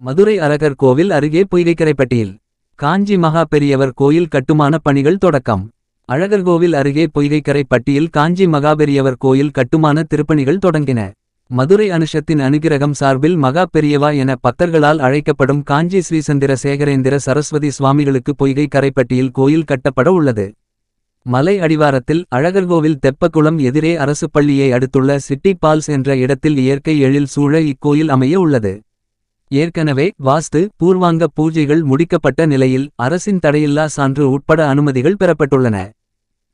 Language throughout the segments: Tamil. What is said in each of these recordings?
மதுரை அரகர் கோவில் அருகே பொய்கைக்கரைப்பட்டியில். காஞ்சி மகா பெரியவர் கோயில் கட்டுமான பணிகள் தொடக்கம். அழகர்கோவில் அருகே பொய்கைக்கரைப்பட்டியில் காஞ்சி மகாபெரியவர் கோயில் கட்டுமான திருப்பணிகள் தொடங்கின. மதுரை அனுஷத்தின் அனுகிரகம் சார்பில் மகா பெரியவா என பக்தர்களால் அழைக்கப்படும் காஞ்சி ஸ்ரீசந்திர சேகரேந்திர சரஸ்வதி சுவாமிகளுக்கு பொய்கை கரைப்பட்டியில் கோயில் கட்டப்பட உள்ளது. மலை அடிவாரத்தில் அழகர்கோவில் தெப்பக்குளம் எதிரே அரசு பள்ளியை அடுத்துள்ள சிட்டி பால்ஸ் என்ற இடத்தில் இயற்கை எழில் சூழ இக்கோயில் அமைய உள்ளது. ஏற்கனவே வாஸ்து பூர்வாங்க பூஜைகள் முடிக்கப்பட்ட நிலையில் அரசின் தடையில்லா சான்று உட்பட அனுமதிகள் பெறப்பட்டுள்ளன.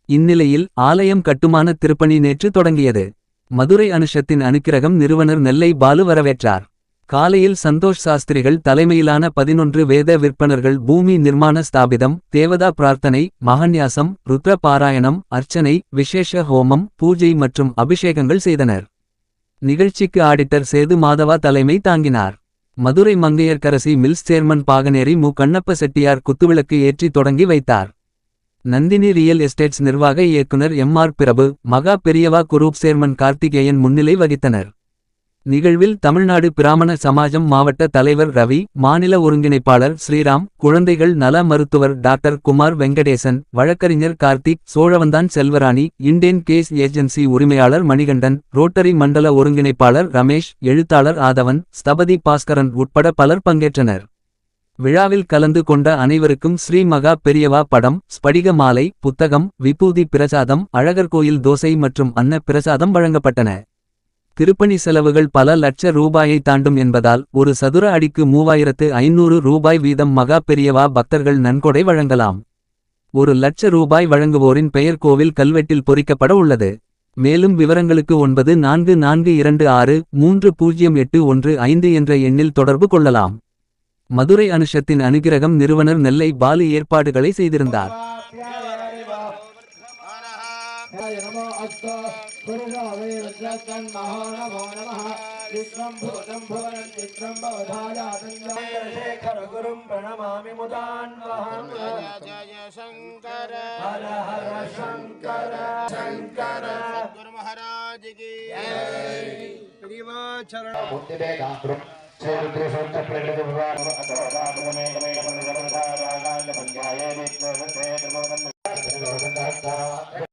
இந்நிலையில் ஆலயம் கட்டுமான திருப்பணி நேற்று தொடங்கியது. மதுரை அனுஷத்தின் அனுக்கிரகம் நிறுவனர் நெல்லை பாலு வரவேற்றார். காலையில் சந்தோஷ் சாஸ்திரிகள் தலைமையிலான பதினொன்று வேத விற்பனர்கள் பூமி நிர்மாண ஸ்தாபிதம் தேவதா பிரார்த்தனை மகன்யாசம் ருத்ர பாராயணம் அர்ச்சனை விசேஷ ஹோமம் பூஜை மற்றும் அபிஷேகங்கள் செய்தனர். நிகழ்ச்சிக்கு ஆடிட்டர் சேது மாதவா தலைமை தாங்கினார். மதுரை மங்கையர்க்கரசி மில்ஸ் சேர்மன் பாகனேரி மு. கண்ணப்ப செட்டியார் குத்துவிளக்கு ஏற்றி தொடங்கி வைத்தார். நந்தினி ரியல் எஸ்டேட்ஸ் நிர்வாக இயக்குனர் எம். ஆர். பிரபு மகா பெரியவா குரூப் சேர்மன் கார்த்திகேயன் முன்னிலை வகித்தனர். நிகழ்வில் தமிழ்நாடு பிராமண சமாஜம் மாவட்ட தலைவர் ரவி மாநில ஒருங்கிணைப்பாளர் ஸ்ரீராம் குழந்தைகள் நல மருத்துவர் டாக்டர் குமார் வெங்கடேசன் வழக்கறிஞர் கார்த்திக் சோழவந்தான் செல்வராணி இண்டேன் கேஸ் ஏஜென்சி உரிமையாளர் மணிகண்டன் ரோட்டரி மண்டல ஒருங்கிணைப்பாளர் ரமேஷ் எழுத்தாளர் ஆதவன் ஸ்தபதி பாஸ்கரன் உட்பட பலர் பங்கேற்றனர். விழாவில் கலந்து கொண்ட அனைவருக்கும் ஸ்ரீ மகா பெரியவா படம் ஸ்படிக மாலை புத்தகம் விபூதி பிரசாதம் அழகர் கோயில் தோசை மற்றும் அன்ன பிரசாதம் வழங்கப்பட்டன. திருப்பணி செலவுகள் பல லட்ச ரூபாயை தாண்டும் என்பதால் ஒரு சதுர அடிக்கு மூவாயிரத்து ஐநூறு ரூபாய் வீதம் மகா பெரியவா பக்தர்கள் நன்கொடை வழங்கலாம் ஒரு லட்ச ரூபாய் வழங்குவோரின் பெயர் கோவில் கல்வெட்டில் பொறிக்கப்பட உள்ளது மேலும் விவரங்களுக்கு ஒன்பது நான்கு நான்கு இரண்டு ஆறு மூன்று பூஜ்ஜியம் எட்டு ஒன்று ஐந்து என்ற எண்ணில் தொடர்பு கொள்ளலாம் மதுரை அனுஷத்தின் அனுகிரகம் நிறுவனர் நெல்லை பாலு ஏற்பாடுகளை செய்திருந்தார் अस्तु पुरुषावे वज्रकन्महो नमो नमः विश्वं भूतं भुवनं चित्रं भवधायातन्द्रशेखर गुरुं प्रणमामि मुदान्वहम् जय शंकर हर हर शङ्कर शङ्कर गुरु महाराज की चरण बुद्धिवेदान्तरं श्रीरुद्रसोत्तप्रकटितविवाह